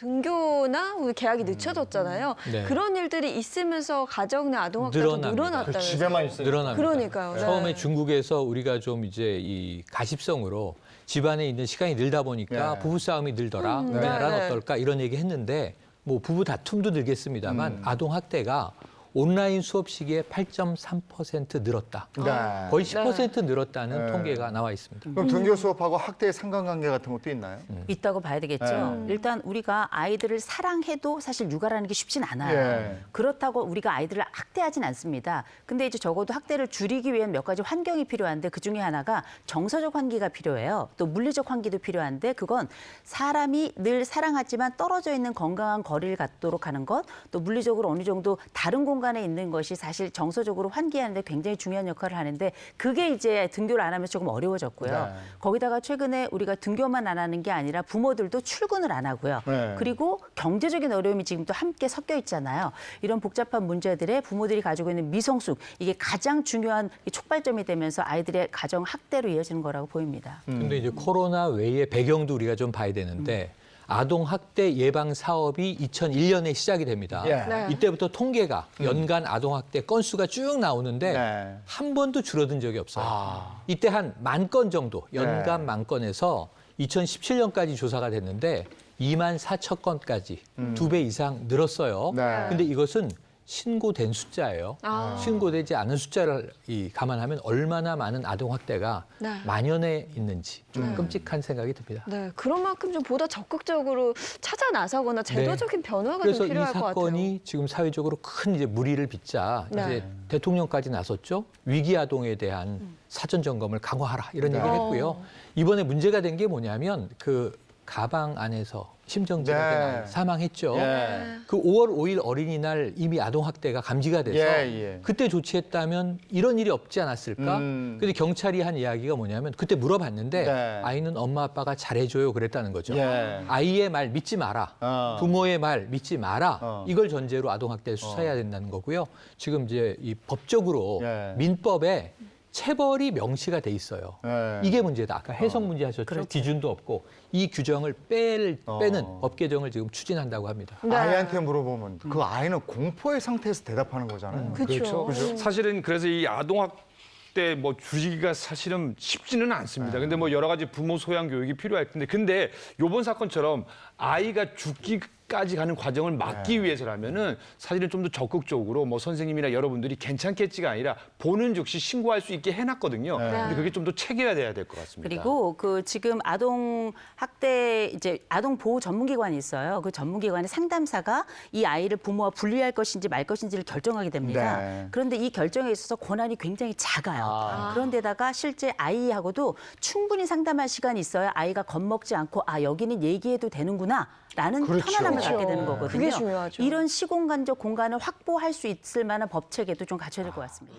등교나 우리 계약이 늦춰졌잖아요. 네. 그런 일들이 있으면서 가정 내 아동 학대도 늘어납니다. 늘어났다면서요. 집에만 있으니까. 늘어납니다. 그러니까요. 네. 처음에 중국에서 우리가 좀 이제 이 가십성으로 집안에 있는 시간이 늘다 보니까 네. 부부 싸움이 늘더라. 음, 우리나라는 네, 네. 어떨까 이런 얘기 했는데 뭐 부부 다툼도 늘겠습니다만 음. 아동 학대가 온라인 수업 시기에 8.3% 늘었다. 네. 거의 10% 늘었다는 네. 통계가 나와 있습니다. 그럼 등교 수업하고 학대의 상관관계 같은 것도 있나요? 있다고 봐야 되겠죠. 네. 일단 우리가 아이들을 사랑해도 사실 육아라는 게 쉽진 않아요. 예. 그렇다고 우리가 아이들을 학대하진 않습니다. 근데 이제 적어도 학대를 줄이기 위한 몇 가지 환경이 필요한데 그 중에 하나가 정서적 환기가 필요해요. 또 물리적 환기도 필요한데 그건 사람이 늘 사랑하지만 떨어져 있는 건강한 거리를 갖도록 하는 것, 또 물리적으로 어느 정도 다른 공간 에 있는 것이 사실 정서적으로 환기하는데 굉장히 중요한 역할을 하는데 그게 이제 등교를 안 하면서 조금 어려워졌고요. 네. 거기다가 최근에 우리가 등교만 안 하는 게 아니라 부모들도 출근을 안 하고요. 네. 그리고 경제적인 어려움이 지금 또 함께 섞여 있잖아요. 이런 복잡한 문제들에 부모들이 가지고 있는 미성숙 이게 가장 중요한 촉발점이 되면서 아이들의 가정 학대로 이어지는 거라고 보입니다. 근데 이제 코로나 외의 배경도 우리가 좀 봐야 되는데 아동 학대 예방 사업이 2001년에 시작이 됩니다. 예. 네. 이때부터 통계가 연간 아동 학대 건수가 쭉 나오는데 네. 한 번도 줄어든 적이 없어요. 아. 이때 한 만 건 정도 연간 네. 만 건에서 2017년까지 조사가 됐는데 2만 4천 건까지 두 배 이상 늘었어요. 음. 네. 근데 이것은 신고된 숫자예요. 아. 신고되지 않은 숫자를 이 감안하면 얼마나 많은 아동 학대가 네. 만연해 있는지 좀 네. 끔찍한 생각이 듭니다. 네, 그런 만큼 좀 보다 적극적으로 찾아 나서거나 제도적인 변화가 네. 그래서 좀이 필요할 것 같아요. 사건이 지금 사회적으로 큰 이제 무리를 빚자 네. 이제 대통령까지 나섰죠. 위기 아동에 대한 사전 점검을 강화하라 이런 네. 얘기를 어. 했고요. 이번에 문제가 된 게 뭐냐면 그 가방 안에서 심정지각에 네. 사망했죠. 예. 그 5월 5일 어린이날 이미 아동 학대가 감지가 돼서 예, 예. 그때 조치했다면 이런 일이 없지 않았을까? 음. 근데 경찰이 한 이야기가 뭐냐면 그때 물어봤는데 네. 아이는 엄마 아빠가 잘해줘요 그랬다는 거죠. 예. 아이의 말 믿지 마라. 어. 부모의 말 믿지 마라. 어. 이걸 전제로 아동 학대를 수사해야 된다는 거고요. 지금 이제 이 법적으로 예. 민법에 체벌이 명시가 돼 있어요. 예. 이게 문제다. 아까 해석 문제 하셨죠. 그렇죠. 기준도 없고 이 규정을 뺄 어. 빼는 법 개정을 지금 추진한다고 합니다. 네. 아이한테 물어보면 그 아이는 공포의 상태에서 대답하는 거잖아요. 그렇죠. 그렇죠. 사실은 그래서 이 아동학대 뭐 줄이기가 사실은 쉽지는 않습니다. 근데 뭐 여러 가지 부모 소양 교육이 필요할 텐데 근데 요번 사건처럼 아이가 죽기 까지 가는 과정을 막기 위해서라면은 사실은 좀 더 적극적으로 뭐 선생님이나 여러분들이 괜찮겠지가 아니라 보는 즉시 신고할 수 있게 해놨거든요. 근데 그게 좀 더 체계가 돼야 될 것 같습니다. 그리고 그 지금 아동 학대 이제 아동 보호 전문기관이 있어요. 그 전문기관의 상담사가 이 아이를 부모와 분리할 것인지 말 것인지를 결정하게 됩니다. 네. 그런데 이 결정에 있어서 권한이 굉장히 작아요. 아. 그런데다가 실제 아이하고도 충분히 상담할 시간이 있어야 아이가 겁먹지 않고 아 여기는 얘기해도 되는구나 라는 그렇죠. 편안함을 갖게 되는 그렇죠. 거거든요. 이런 시공간적 공간을 확보할 수 있을 만한 법 체계도 좀 갖춰야 될 것 같습니다.